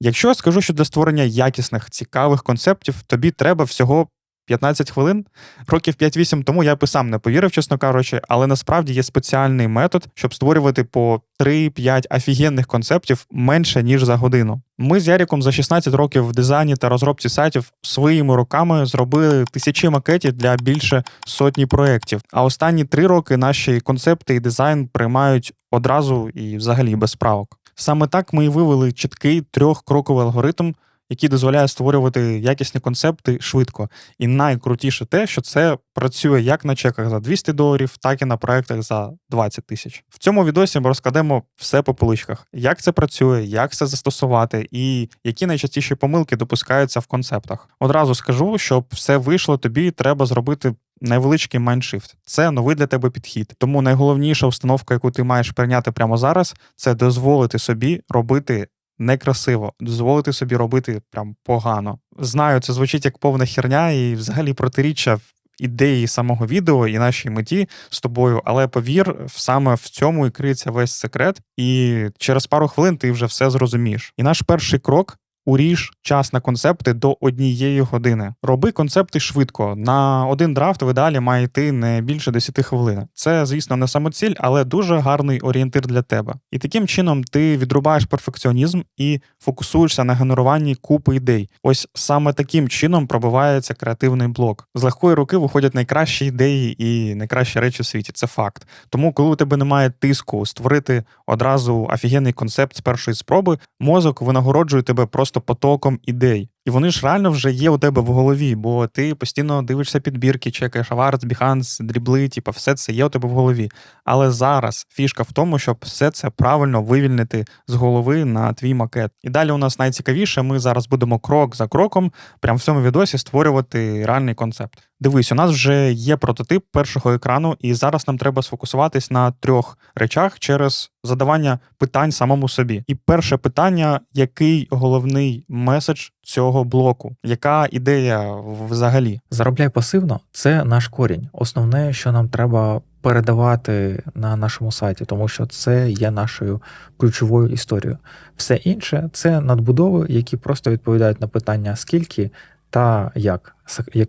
Якщо я скажу, що для створення якісних, цікавих концептів тобі треба всього 15 хвилин, років 5-8 тому я б і сам не повірив, чесно кажучи, але насправді є спеціальний метод, щоб створювати по 3-5 офігенних концептів менше ніж за годину. Ми з Яріком за 16 років в дизайні та розробці сайтів своїми руками зробили тисячі макетів для більше сотні проєктів. А останні три роки наші концепти і дизайн приймають одразу і взагалі без правок. Саме так ми і вивели чіткий трьохкроковий алгоритм, який дозволяє створювати якісні концепти швидко. І найкрутіше те, що це працює як на чеках за 200 доларів, так і на проектах за 20 тисяч. В цьому відосі ми розкладемо все по поличках, як це працює, як це застосувати, і які найчастіші помилки допускаються в концептах. Одразу скажу, щоб все вийшло, тобі треба зробити. Невеличкий майндшифт це новий для тебе підхід. Тому найголовніша установка, яку ти маєш прийняти прямо зараз, це дозволити собі робити некрасиво, дозволити собі робити прям погано. Знаю, це звучить як повна херня і взагалі протиріччя ідеї самого відео і нашій меті з тобою, але повір, саме в цьому і криється весь секрет, і через пару хвилин ти вже все зрозумієш. І наш перший крок. Уріж час на концепти до однієї години. Роби концепти швидко. На один драфт в ідеалі має йти не більше 10 хвилин. Це, звісно, не самоціль, але дуже гарний орієнтир для тебе. І таким чином ти відрубаєш перфекціонізм і фокусуєшся на генеруванні купи ідей. Ось саме таким чином пробивається креативний блок. З легкої руки виходять найкращі ідеї і найкращі речі у світі. Це факт. Тому, коли у тебе немає тиску створити одразу офігенний концепт з першої спроби, мозок винагороджує тебе просто потоком ідей. І вони ж реально вже є у тебе в голові, бо ти постійно дивишся підбірки, чекаєш Аварц, Behance, дрібли, типу, все це є у тебе в голові. Але зараз фішка в тому, щоб все це правильно вивільнити з голови на твій макет. І далі у нас найцікавіше, ми зараз будемо крок за кроком, прямо в цьому відосі створювати реальний концепт. Дивись, у нас вже є прототип першого екрану, і зараз нам треба сфокусуватись на трьох речах через задавання питань самому собі. І перше питання: який головний меседж цього блоку? Яка ідея взагалі? Заробляй пасивно це наш корінь. Основне, що нам треба передавати на нашому сайті, тому що це є нашою ключовою історією. Все інше це надбудови, які просто відповідають на питання скільки та як,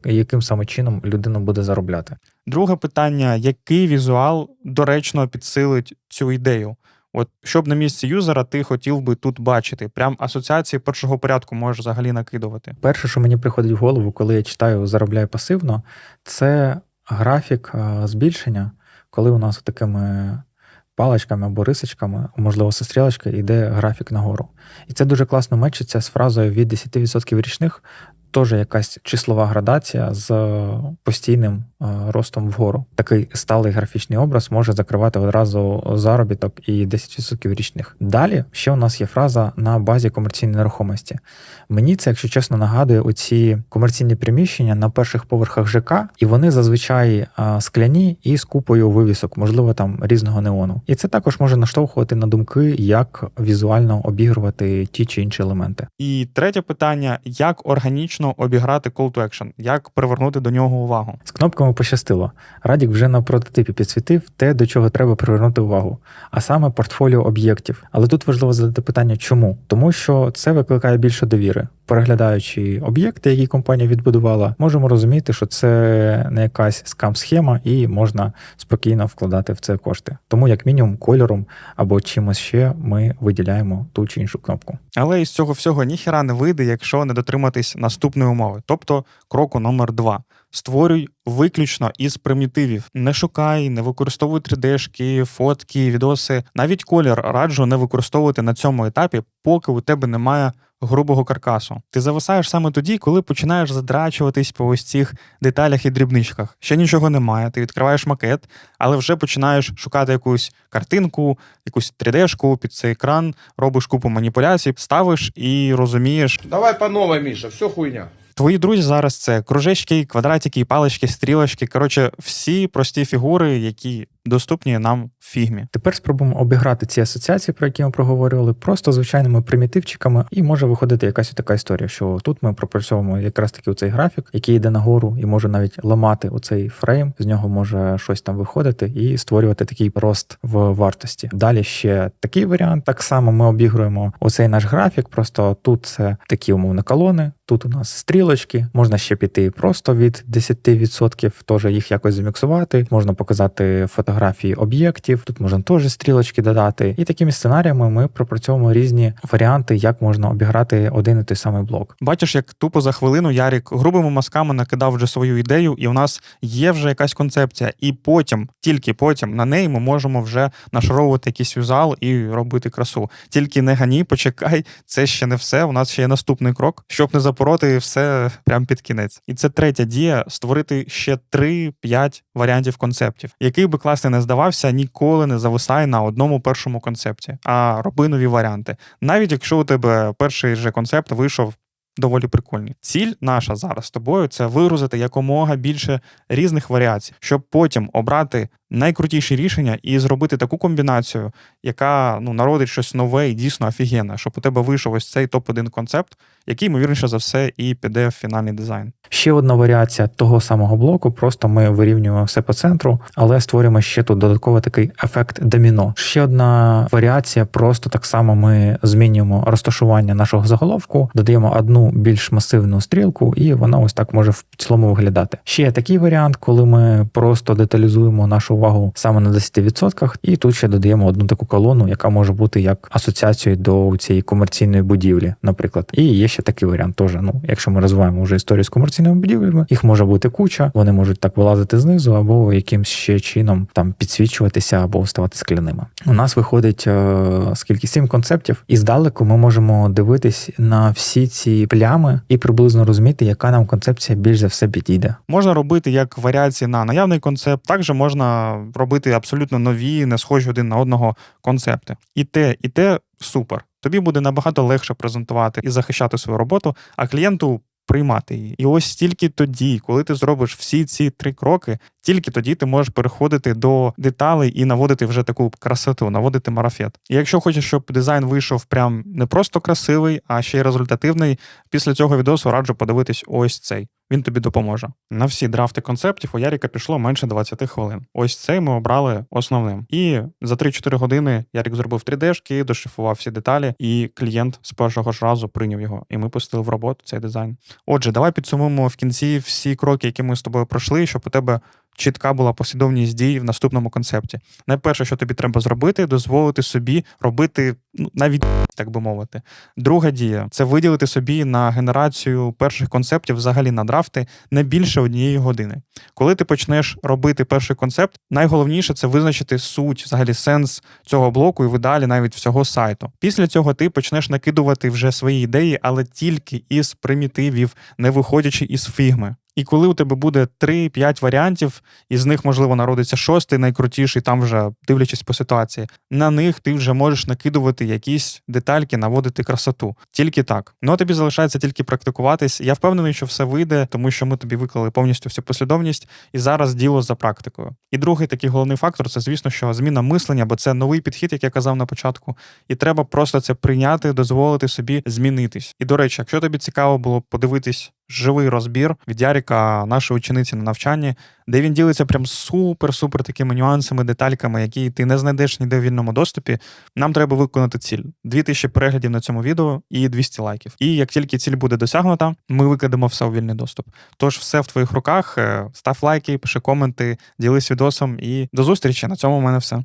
яким саме чином людина буде заробляти. Друге питання: який візуал доречно підсилить цю ідею? От щоб на місці юзера ти хотів би тут бачити, прям асоціації першого порядку можеш взагалі накидувати. Перше, що мені приходить в голову, коли я читаю заробляй пасивно, це графік збільшення, коли у нас такими паличками або рисочками, можливо, со стрілочки, йде графік нагору. І це дуже класно мечиться з фразою від 10% річних теж якась числова градація з постійним е, ростом вгору. Такий сталий графічний образ може закривати одразу заробіток і 10% річних. Далі ще у нас є фраза на базі комерційної нерухомості. Мені це, якщо чесно, нагадує оці комерційні приміщення на перших поверхах ЖК, і вони зазвичай е, скляні і з купою вивісок, можливо, там різного неону. І це також може наштовхувати на думки, як візуально обігрувати ті чи інші елементи. І третє питання: як органічно зручно обіграти call to action, як привернути до нього увагу. З кнопками пощастило. Радік вже на прототипі підсвітив те, до чого треба привернути увагу, а саме портфоліо об'єктів. Але тут важливо задати питання, чому? Тому що це викликає більше довіри. Переглядаючи об'єкти, які компанія відбудувала, можемо розуміти, що це не якась скам-схема, і можна спокійно вкладати в це кошти. Тому, як мінімум, кольором або чимось ще ми виділяємо ту чи іншу кнопку. Але із цього всього ніхера не вийде, якщо не дотриматись наступної умови, тобто кроку номер два. Створюй виключно із примітивів. Не шукай, не використовуй 3D-шки, фотки, відоси. Навіть колір раджу не використовувати на цьому етапі, поки у тебе немає грубого каркасу. Ти зависаєш саме тоді, коли починаєш задрачуватись по ось цих деталях і дрібничках. Ще нічого немає, ти відкриваєш макет, але вже починаєш шукати якусь картинку, якусь 3D-шку під цей екран, робиш купу маніпуляцій, ставиш і розумієш. Давай по новій, Міша, все хуйня. Твої друзі зараз це кружечки, квадратики, палички, стрілочки. Коротше, всі прості фігури, які доступні нам в фігмі. Тепер спробуємо обіграти ці асоціації, про які ми проговорювали, просто звичайними примітивчиками, і може виходити якась така історія, що тут ми пропрацьовуємо якраз таки цей графік, який йде нагору, і може навіть ламати оцей фрейм. З нього може щось там виходити і створювати такий рост в вартості. Далі ще такий варіант. Так само ми обігруємо оцей наш графік. Просто тут це такі умовно колони. Тут у нас стрілочки, можна ще піти просто від 10%, теж їх якось заміксувати. Можна показати фотографії об'єктів. Тут можна теж стрілочки додати. І такими сценаріями ми пропрацьовуємо різні варіанти, як можна обіграти один і той самий блок. Бачиш, як тупо за хвилину Ярік грубими мазками накидав вже свою ідею, і у нас є вже якась концепція. І потім, тільки потім, на неї ми можемо вже нашаровувати якийсь візуал і робити красу. Тільки не гані, почекай, це ще не все. У нас ще є наступний крок, щоб не запороти все прямо під кінець. І це третя дія створити ще 3-5 варіантів концептів. Який би класний не здавався, ніколи не зависай на одному першому концепті, а роби нові варіанти. Навіть якщо у тебе перший же концепт вийшов доволі прикольний. Ціль наша зараз з тобою це вигрузити якомога більше різних варіацій, щоб потім обрати найкрутіші рішення і зробити таку комбінацію, яка ну народить щось нове і дійсно офігенне, щоб у тебе вийшов ось цей топ-1 концепт, який, ймовірніше за все, і піде в фінальний дизайн. Ще одна варіація того самого блоку, просто ми вирівнюємо все по центру, але створюємо ще тут додатково такий ефект доміно. Ще одна варіація, просто так само ми змінюємо розташування нашого заголовку, додаємо одну більш масивну стрілку, і вона ось так може в цілому виглядати. Ще є такий варіант, коли ми просто деталізуємо нашу увагу саме на 10%, і тут ще додаємо одну таку колону, яка може бути як асоціацією до цієї комерційної будівлі, наприклад. І є ще такий варіант. Теж, ну, якщо ми розвиваємо вже історію з комерційними будівлями, їх може бути куча, вони можуть так вилазити знизу, або якимсь ще чином там підсвічуватися або ставати скляними. У нас виходить е, скільки сім концептів, і здалеку ми можемо дивитись на всі ці плями і приблизно розуміти, яка нам концепція більш за все підійде. Можна робити як варіації на наявний концепт, також можна робити абсолютно нові, не схожі один на одного концепти. І те, і те супер. Тобі буде набагато легше презентувати і захищати свою роботу, а клієнту приймати її. І ось тільки тоді, коли ти зробиш всі ці три кроки, тільки тоді ти можеш переходити до деталей і наводити вже таку красоту, наводити марафет. І якщо хочеш, щоб дизайн вийшов прям не просто красивий, а ще й результативний, після цього відосу раджу подивитись ось цей. Він тобі допоможе. На всі драфти концептів у Яріка пішло менше 20 хвилин. Ось цей ми обрали основним. І за 3-4 години Ярік зробив 3D-шки, дошифував всі деталі, і клієнт з першого ж разу прийняв його. І ми пустили в роботу цей дизайн. Отже, давай підсумуємо в кінці всі кроки, які ми з тобою пройшли, щоб у тебе чітка була послідовність дій в наступному концепті. Найперше, що тобі треба зробити, дозволити собі робити ну, навіть так би мовити. Друга дія це виділити собі на генерацію перших концептів, взагалі на драфти, не більше однієї години. Коли ти почнеш робити перший концепт, найголовніше це визначити суть, взагалі сенс цього блоку і в ідеалі навіть всього сайту. Після цього ти почнеш накидувати вже свої ідеї, але тільки із примітивів, не виходячи із фігми. І коли у тебе буде 3-5 варіантів, із них, можливо, народиться шостий, найкрутіший, там вже дивлячись по ситуації, на них ти вже можеш накидувати якісь детальки, наводити красоту. Тільки так. Ну а тобі залишається тільки практикуватись. Я впевнений, що все вийде, тому що ми тобі виклали повністю всю послідовність, і зараз діло за практикою. І другий такий головний фактор це, звісно, що зміна мислення, бо це новий підхід, як я казав на початку. І треба просто це прийняти, дозволити собі змінитись. І до речі, якщо тобі цікаво було подивитись живий розбір від Яріка, нашої учениці на навчанні, де він ділиться прям супер-супер такими нюансами, детальками, які ти не знайдеш ніде в вільному доступі. Нам треба виконати ціль: 2000 переглядів на цьому відео і 200 лайків. І як тільки ціль буде досягнута, ми викладемо все у вільний доступ. Тож все в твоїх руках. Е, Став лайки, пиши коменти, ділись відосом і до зустрічі. На цьому в мене все.